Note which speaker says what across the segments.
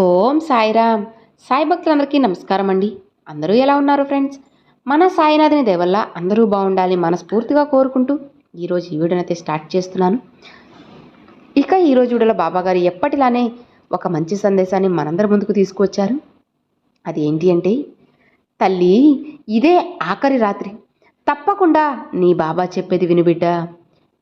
Speaker 1: ఓం సాయిరామ్. సాయి భక్తులందరికీ నమస్కారం అండి అందరూ ఎలా ఉన్నారు ఫ్రెండ్స్? మన సాయినాథుని దేవల్ల అందరూ బాగుండాలి మనస్ఫూర్తిగా కోరుకుంటూ ఈరోజు ఈ వీడియోనైతే స్టార్ట్ చేస్తున్నాను. ఇక ఈరోజు వీడియోలో బాబాగారు ఎప్పటిలానే ఒక మంచి సందేశాన్ని మనందరి ముందుకు తీసుకువచ్చారు. అది ఏంటి అంటే తల్లి ఇదే ఆఖరి రాత్రి. తప్పకుండా నీ బాబా చెప్పేది విను బిడ్డ.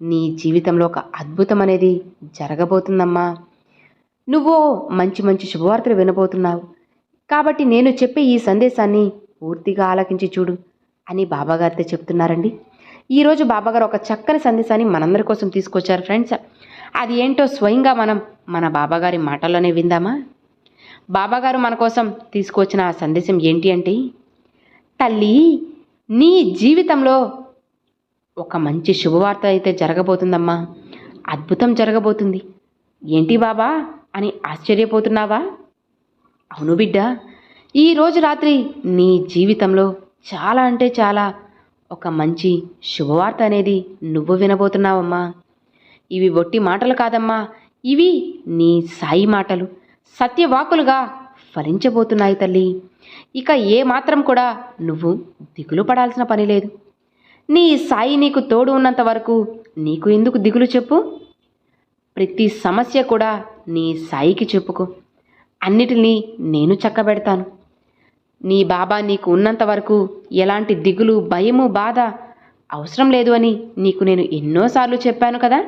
Speaker 1: నీ జీవితంలో ఒక అద్భుతం అనేది జరగబోతుందమ్మా. నువ్వు మంచి మంచి శుభవార్తలు వినబోతున్నావు. కాబట్టి నేను చెప్పే ఈ సందేశాన్ని పూర్తిగా ఆలకించి చూడు అని బాబాగారితో చెప్తున్నారండి. ఈరోజు బాబాగారు ఒక చక్కని సందేశాన్ని మనందరి కోసం తీసుకొచ్చారు ఫ్రెండ్స్. అది ఏంటో స్వయంగా మనం మన బాబాగారి మాటల్లోనే విందామా? బాబాగారు మన కోసం తీసుకొచ్చిన ఆ సందేశం ఏంటి అంటే తల్లి నీ జీవితంలో ఒక మంచి శుభవార్త అయితే జరగబోతుందమ్మా. అద్భుతం జరగబోతుంది. ఏంటి బాబా? అని ఆశ్చర్యపోతున్నావా? అవును బిడ్డ ఈ రోజు రాత్రి నీ జీవితంలో చాలా అంటే చాలా ఒక మంచి శుభవార్త అనేది నువ్వు వినబోతున్నావమ్మా. ఇవి ఒట్టి మాటలు కాదమ్మా ఇవి నీ సాయి మాటలు. సత్యవాకులుగా ఫలించబోతున్నాయి తల్లి. ఇక ఏ మాత్రం కూడా నువ్వు దిగులు పడాల్సిన పని లేదు. నీ సాయి నీకు తోడు ఉన్నంత వరకు నీకు ఎందుకు దిగులు చెప్పు? ప్రతి సమస్య కూడా నీ సాయికి చెప్పుకో. అన్నిటినీ నేను చక్కబెడతాను. నీ బాబా నీకు ఉన్నంత వరకు ఎలాంటి దిగులు భయము బాధ అవసరం లేదు అని నీకు నేను ఎన్నోసార్లు చెప్పాను కదా.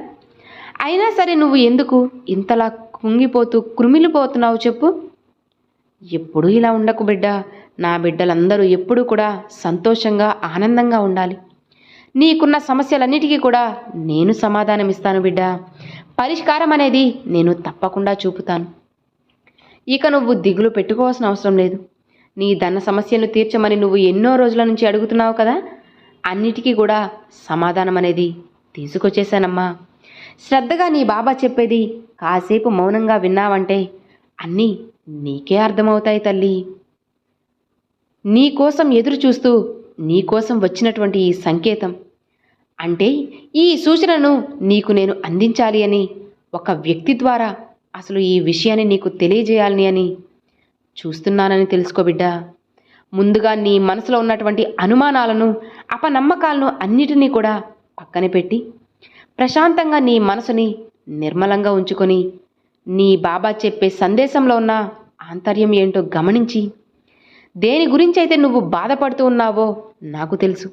Speaker 1: అయినా సరే నువ్వు ఎందుకు ఇంతలా కుంగిపోతూ కృమిలిపోతున్నావు చెప్పు. ఎప్పుడూ ఇలా ఉండకు బిడ్డ. నా బిడ్డలందరూ ఎప్పుడూ కూడా సంతోషంగా ఆనందంగా ఉండాలి. నీకున్న సమస్యలన్నిటికీ కూడా నేను సమాధానం ఇస్తాను బిడ్డ. పరిష్కారం అనేది నేను తప్పకుండా చూపుతాను. ఇక నువ్వు దిగులు పెట్టుకోవాల్సిన అవసరం లేదు. నీ ధన సమస్యను తీర్చమని నువ్వు ఎన్నో రోజుల నుంచి అడుగుతున్నావు కదా? అన్నిటికీ కూడా సమాధానం అనేది తీసుకొచ్చేశానమ్మా. శ్రద్ధగా నీ బాబా చెప్పేది కాసేపు మౌనంగా విన్నావంటే అన్నీ నీకే అర్థమవుతాయి తల్లి. నీకోసం ఎదురు చూస్తూ నీకోసం వచ్చినటువంటి ఈ సంకేతం అంటే ఈ సూచనను నీకు నేను అందించాలి అని ఒక వ్యక్తి ద్వారా అసలు ఈ విషయాన్ని నీకు తెలియజేయాలని అని. చూస్తున్నానని తెలుసుకో బిడ్డ. ముందుగా నీ మనసులో ఉన్నటువంటి అనుమానాలను అపనమ్మకాలను అన్నిటినీ కూడా పక్కన పెట్టి ప్రశాంతంగా నీ మనసుని నిర్మలంగా ఉంచుకొని నీ బాబా చెప్పే సందేశంలో ఉన్న ఆంతర్యం ఏంటో గమనించి దేని గురించి అయితే నువ్వు బాధపడుతూ ఉన్నావో నాకు తెలుసు.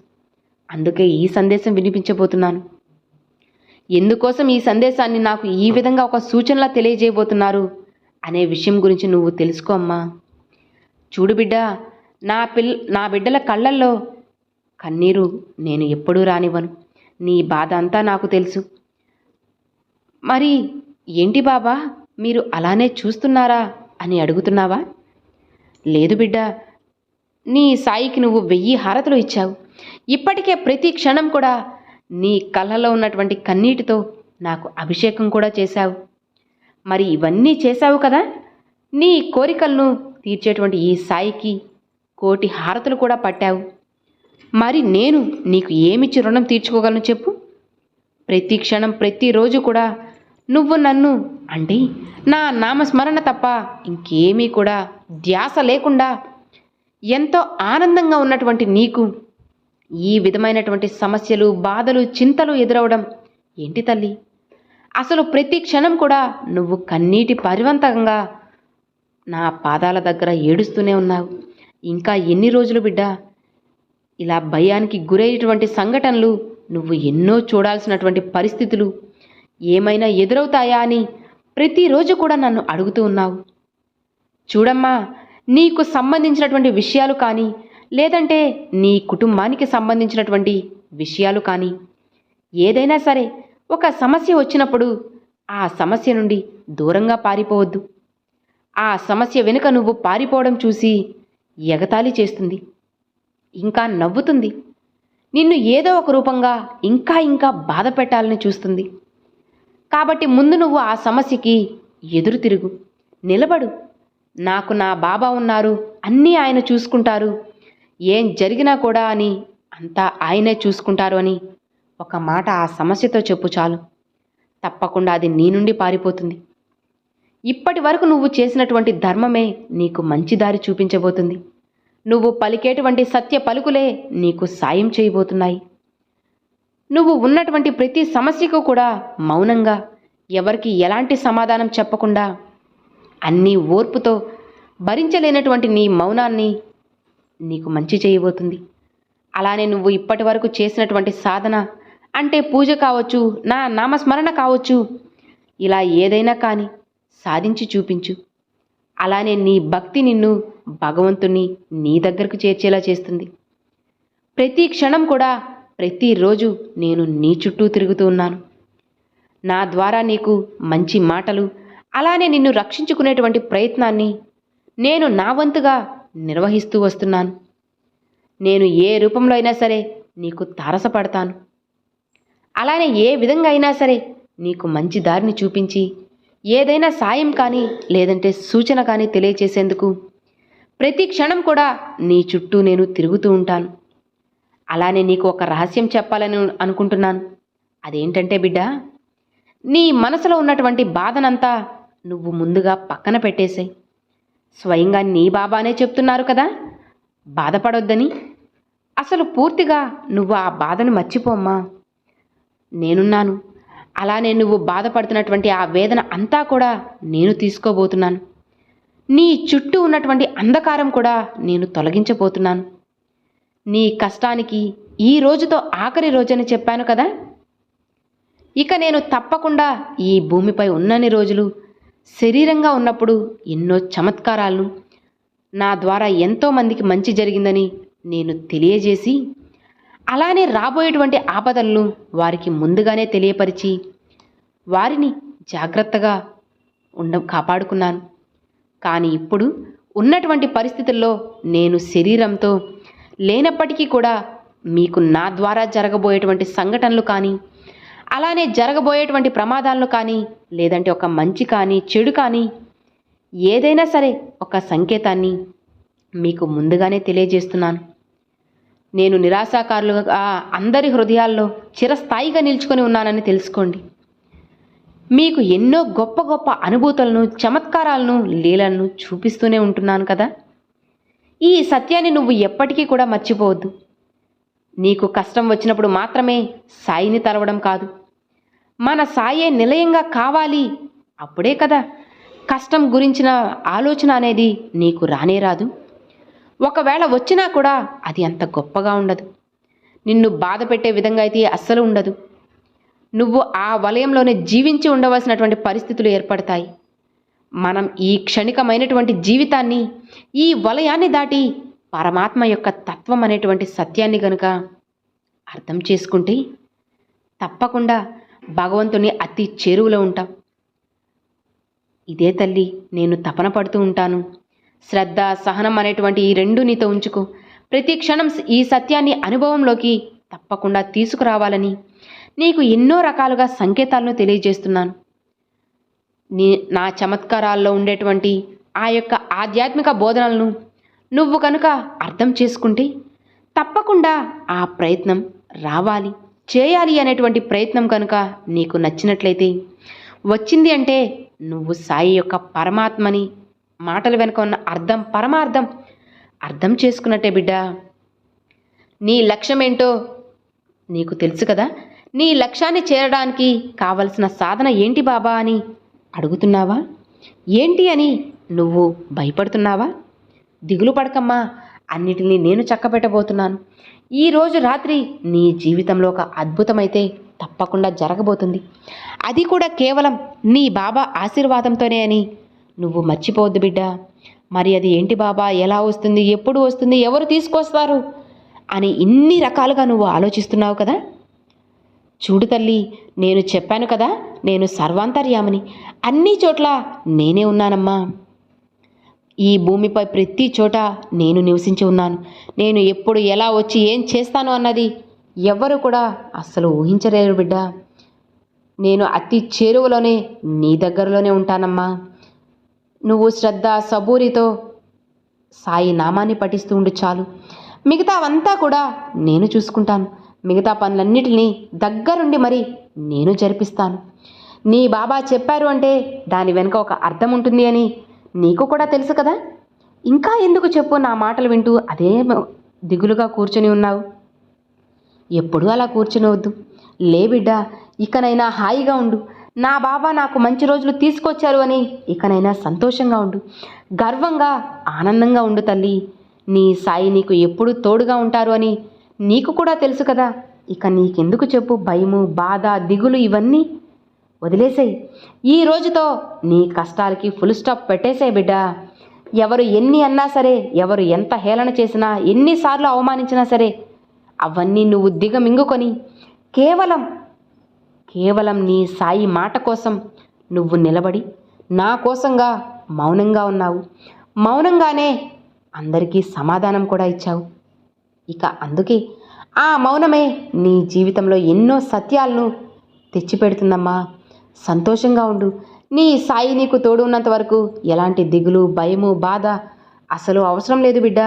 Speaker 1: అందుకే ఈ సందేశం వినిపించబోతున్నాను. ఎందుకోసం ఈ సందేశాన్ని నాకు ఈ విధంగా ఒక సూచనలా తెలియజేయబోతున్నారు అనే విషయం గురించి నువ్వు తెలుసుకో అమ్మా. చూడు బిడ్డ నా పిల్ నా బిడ్డల కళ్ళల్లో కన్నీరు నేను ఎప్పుడూ రానివ్వను. నీ బాధ అంతా నాకు తెలుసు. మరి ఏంటి బాబా మీరు అలానే చూస్తున్నారా అని అడుగుతున్నావా? లేదు బిడ్డ నీ సాయికి నువ్వు వెయ్యి హారతులు ఇచ్చావు. ఇప్పటికే ప్రతి క్షణం కూడా నీ కళ్ళలో ఉన్నటువంటి కన్నీటితో నాకు అభిషేకం కూడా చేశావు. మరి ఇవన్నీ చేశావు కదా? నీ కోరికలను తీర్చేటువంటి ఈ సాయికి కోటి హారతులు కూడా పట్టావు. మరి నేను నీకు ఏమిచ్చి రుణం తీర్చుకోగలను చెప్పు? ప్రతి క్షణం ప్రతిరోజు కూడా నువ్వు నన్ను అంటే నా నామస్మరణ తప్ప ఇంకేమీ కూడా ధ్యాస లేకుండా ఎంతో ఆనందంగా ఉన్నటువంటి నీకు ఈ విధమైనటువంటి సమస్యలు బాధలు చింతలు ఎదురవడం ఏంటి తల్లి? అసలు ప్రతి క్షణం కూడా నువ్వు కన్నీటి పరివంతంగా నా పాదాల దగ్గర ఏడుస్తూనే ఉన్నావు. ఇంకా ఎన్ని రోజులు బిడ్డ? ఇలా భయానికి గురయ్యేటువంటి సంఘటనలు నువ్వు ఎన్నో చూడాల్సినటువంటి పరిస్థితులు ఏమైనా ఎదురవుతాయా అని ప్రతిరోజు కూడా నన్ను అడుగుతూ ఉన్నావు. చూడమ్మా నీకు సంబంధించినటువంటి విషయాలు కానీ లేదంటే నీ కుటుంబానికి సంబంధించినటువంటి విషయాలు కానీ ఏదైనా సరే ఒక సమస్య వచ్చినప్పుడు ఆ సమస్య నుండి దూరంగా పారిపోవద్దు. ఆ సమస్య వెనుక నువ్వు పారిపోవడం చూసి ఎగతాళి చేస్తుంది. ఇంకా నవ్వుతుంది. నిన్ను ఏదో ఒక రూపంగా ఇంకా ఇంకా బాధ పెట్టాలని చూస్తుంది. కాబట్టి ముందు నువ్వు ఆ సమస్యకి ఎదురు తిరుగు. నిలబడు. నాకు నా బాబా ఉన్నారు. అన్నీ ఆయన చూసుకుంటారు. ఏం జరిగినా కూడా అని అంతా ఆయనే చూసుకుంటారు అని ఒక మాట ఆ సమస్యతో చెప్పు చాలు. తప్పకుండా అది నీ నుండి పారిపోతుంది. ఇప్పటి వరకు నువ్వు చేసినటువంటి ధర్మమే నీకు మంచి దారి చూపించబోతుంది. నువ్వు పలికేటువంటి సత్య పలుకులే నీకు సాయం చేయబోతున్నాయి. నువ్వు ఉన్నటువంటి ప్రతి సమస్యకు కూడా మౌనంగా ఎవరికి ఎలాంటి సమాధానం చెప్పకుండా అన్నీ ఓర్పుతో భరించలేనటువంటి నీ మౌనాన్ని నీకు మంచి చేయబోతుంది. అలానే నువ్వు ఇప్పటి వరకు చేసినటువంటి సాధన అంటే పూజ కావచ్చు నా నామస్మరణ కావచ్చు ఇలా ఏదైనా కానీ సాధించి చూపించు. అలానే నీ భక్తి నిన్ను భగవంతుని నీ దగ్గరకు చేర్చేలా చేస్తుంది. ప్రతి క్షణం కూడా ప్రతిరోజు నేను నీ చుట్టూ తిరుగుతూ ఉన్నాను. నా ద్వారా నీకు మంచి మాటలు అలానే నిన్ను రక్షించుకునేటువంటి ప్రయత్నాన్ని నేను నా వంతుగా నిర్వహిస్తూ వస్తున్నాను. నేను ఏ రూపంలో అయినా సరే నీకు తారసపడతాను. అలానే ఏ విధంగా అయినా సరే నీకు మంచి దారిని చూపించి ఏదైనా సాయం కానీ లేదంటే సూచన కానీ తెలియచేసేందుకు ప్రతి క్షణం కూడా నీ చుట్టూ నేను తిరుగుతూ ఉంటాను. అలానే నీకు ఒక రహస్యం చెప్పాలని అనుకుంటున్నాను. అదేంటంటే బిడ్డ నీ మనసులో ఉన్నటువంటి బాధనంతా నువ్వు ముందుగా పక్కన పెట్టేసాయి. స్వయంగా నీ బాబానే చెప్తున్నారు కదా. బాధపడొద్దని. అసలు పూర్తిగా నువ్వు ఆ బాధను మర్చిపోమ్మా నేనున్నాను. అలానే నువ్వు బాధపడుతున్నటువంటి ఆ వేదన అంతా కూడా నేను తీసుకోబోతున్నాను. నీ చుట్టూ ఉన్నటువంటి అంధకారం కూడా నేను తొలగించబోతున్నాను. నీ కష్టానికి ఈ రోజుతో ఆఖరి రోజని చెప్పాను కదా. ఇక నేను తప్పకుండా ఈ భూమిపై ఉన్నన్ని రోజులు శరీరంగా ఉన్నప్పుడు ఎన్నో చమత్కారాలను నా ద్వారా ఎంతోమందికి మంచి జరిగిందని నేను తెలియజేసి అలానే రాబోయేటువంటి ఆపదలను వారికి ముందుగానే తెలియపరిచి వారిని జాగ్రత్తగా ఉండ కాపాడుకున్నాను. కానీ ఇప్పుడు ఉన్నటువంటి పరిస్థితుల్లో నేను శరీరంతో లేనప్పటికీ కూడా మీకు నా ద్వారా జరగబోయేటువంటి సంఘటనలు కానీ అలానే జరగబోయేటువంటి ప్రమాదాలను కానీ లేదంటే ఒక మంచి కానీ చెడు కానీ ఏదైనా సరే ఒక సంకేతాన్ని మీకు ముందుగానే తెలియజేస్తున్నాను. నేను నిరాశాకారులుగా అందరి హృదయాల్లో చిరస్థాయిగా నిల్చుకొని ఉన్నానని తెలుసుకోండి. మీకు ఎన్నో గొప్ప గొప్ప అనుభూతులను చమత్కారాలను లీలలను చూపిస్తూనే ఉంటున్నాను కదా? ఈ సత్యాన్ని నువ్వు ఎప్పటికీ కూడా మర్చిపోవద్దు. నీకు కష్టం వచ్చినప్పుడు మాత్రమే సాయిని తలవడం కాదు. మన సాయే నిలయంగా కావాలి. అప్పుడే కదా కష్టం గురించిన ఆలోచన అనేది నీకు రానే రాదు. ఒకవేళ వచ్చినా కూడా అది అంత గొప్పగా ఉండదు. నిన్ను బాధ పెట్టే విధంగా అయితే అస్సలు ఉండదు. నువ్వు ఆ వలయంలోనే జీవించి ఉండవలసినటువంటి పరిస్థితులు ఏర్పడతాయి. మనం ఈ క్షణికమైనటువంటి జీవితాన్ని ఈ వలయాన్ని దాటి పరమాత్మ యొక్క తత్వం అనేటువంటి సత్యాన్ని గనుక అర్థం చేసుకుంటే తప్పకుండా భగవంతుని అతి చేరువలో ఉంటాం. ఇదే తల్లి నేను తపన పడుతూ ఉంటాను. శ్రద్ధ సహనం అనేటువంటి ఈ రెండు నీతో ఉంచుకో. ప్రతి క్షణం ఈ సత్యాన్ని అనుభవంలోకి తప్పకుండా తీసుకురావాలని నీకు ఎన్నో రకాలుగా సంకేతాలను తెలియజేస్తున్నాను. నీ నా చమత్కారాల్లో ఉండేటువంటి ఆ యొక్క ఆధ్యాత్మిక బోధనలను నువ్వు కనుక అర్థం చేసుకుంటే తప్పకుండా ఆ ప్రయత్నం రావాలి. చేయాలి అనేటువంటి ప్రయత్నం కనుక నీకు నచ్చినట్లయితే వచ్చింది అంటే నువ్వు సాయి యొక్క పరమాత్మని మాటల వెనుక ఉన్న అర్థం పరమార్థం అర్థం చేసుకున్నట్టే బిడ్డ. నీ లక్ష్యం ఏంటో నీకు తెలుసు కదా? నీ లక్ష్యాన్ని చేరడానికి కావలసిన సాధన ఏంటి బాబా అని అడుగుతున్నావా? ఏంటి అని నువ్వు భయపడుతున్నావా? దిగులు పడకమ్మా అన్నిటినీ నేను చక్కబెట్టబోతున్నాను. ఈరోజు రాత్రి నీ జీవితంలో ఒక అద్భుతమైతే తప్పకుండా జరగబోతుంది. అది కూడా కేవలం నీ బాబా ఆశీర్వాదంతోనే అని నువ్వు మర్చిపోవద్దు బిడ్డ. మరి అది ఏంటి బాబా? ఎలా వస్తుంది? ఎప్పుడు వస్తుంది? ఎవరు తీసుకొస్తారు? అని ఇన్ని రకాలుగా నువ్వు ఆలోచిస్తున్నావు కదా? చూడు తల్లి నేను చెప్పాను కదా నేను సర్వాంతర్యామని. అన్ని చోట్ల నేనే ఉన్నానమ్మా. ఈ భూమిపై ప్రతి చోట నేను నివసించి ఉన్నాను. నేను ఎప్పుడు ఎలా వచ్చి ఏం చేస్తాను అన్నది ఎవ్వరు కూడా అస్సలు ఊహించలేరు బిడ్డ. నేను అతి చేరువలోనే నీ దగ్గరలోనే ఉంటానమ్మా. నువ్వు శ్రద్ధ సబూరితో సాయి నామాన్ని పఠిస్తూ ఉండు చాలు. మిగతావంతా కూడా నేను చూసుకుంటాను. మిగతా పనులన్నిటినీ దగ్గరుండి మరి నేను జరిపిస్తాను. నీ బాబా చెప్పారు అంటే దాని వెనుక ఒక అర్థం ఉంటుంది అని నీకు కూడా తెలుసు కదా? ఇంకా ఎందుకు చెప్పు నా మాటలు వింటూ అదే దిగులుగా కూర్చొని ఉన్నావు. ఎప్పుడూ అలా కూర్చునవద్దు లే బిడ్డ ఇకనైనా హాయిగా ఉండు. నా బాబా నాకు మంచి రోజులు తీసుకొచ్చారు అని ఇకనైనా సంతోషంగా ఉండు. గర్వంగా ఆనందంగా ఉండు తల్లి. నీ సాయి నీకు ఎప్పుడూ తోడుగా ఉంటారు అని నీకు కూడా తెలుసు కదా. ఇక నీకెందుకు చెప్పు భయము బాధ దిగులు ఇవన్నీ వదిలేసేయి. ఈ రోజుతో నీ కష్టాలకి ఫుల్ స్టాప్ పెట్టేసే బిడ్డ. ఎవరు ఎన్ని అన్నా సరే ఎవరు ఎంత హేళన చేసినా ఎన్నిసార్లు అవమానించినా సరే అవన్నీ నువ్వు దిగమింగుకొని కేవలం కేవలం నీ సాయి మాట కోసం నువ్వు నిలబడి నా కోసంగా మౌనంగా ఉన్నావు. మౌనంగానే అందరికీ సమాధానం కూడా ఇచ్చావు. ఇక అందుకే ఆ మౌనమే నీ జీవితంలో ఎన్నో సత్యాలను తెచ్చిపెడుతుందమ్మా. సంతోషంగా ఉండు. నీ సాయి నీకు తోడు ఉన్నంత వరకు ఎలాంటి దిగులు భయము బాధ అసలు అవసరం లేదు బిడ్డ.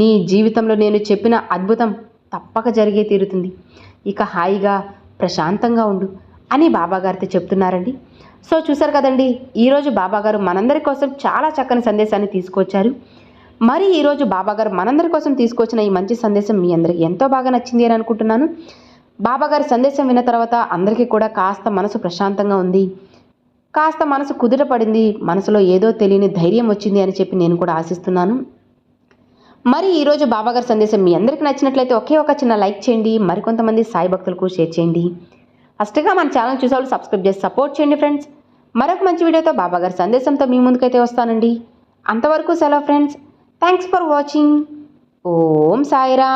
Speaker 1: నీ జీవితంలో నేను చెప్పిన అద్భుతం తప్పక జరిగే తీరుతుంది. ఇక హాయిగా ప్రశాంతంగా ఉండు అని బాబాగారితో చెప్తున్నారండి. సో చూసారు కదండి ఈరోజు బాబాగారు మనందరి కోసం చాలా చక్కని సందేశాన్ని తీసుకొచ్చారు. మరి ఈరోజు బాబాగారు మనందరి కోసం తీసుకొచ్చిన ఈ మంచి సందేశం మీ అందరికి ఎంతో బాగా నచ్చింది అని అనుకుంటున్నాను. బాబాగారి సందేశం విన్న తర్వాత అందరికీ కూడా కాస్త మనసు ప్రశాంతంగా ఉంది. కాస్త మనసు కుదుటపడింది మనసులో ఏదో తెలియని ధైర్యం వచ్చింది అని చెప్పి నేను కూడా ఆశిస్తున్నాను. మరి ఈరోజు బాబాగారి సందేశం మీ అందరికీ నచ్చినట్లయితే ఒకే ఒక చిన్న లైక్ చేయండి. మరికొంతమంది సాయి భక్తులకు షేర్ చేయండి. ఫస్ట్గా మన ఛానల్ చూసేవాళ్ళు సబ్స్క్రైబ్ చేసి సపోర్ట్ చేయండి ఫ్రెండ్స్. మరొక మంచి వీడియోతో బాబాగారి సందేశంతో మీ ముందుకైతే వస్తానండి. అంతవరకు సెలవు friends. Thanks for watching. Om సాయిరా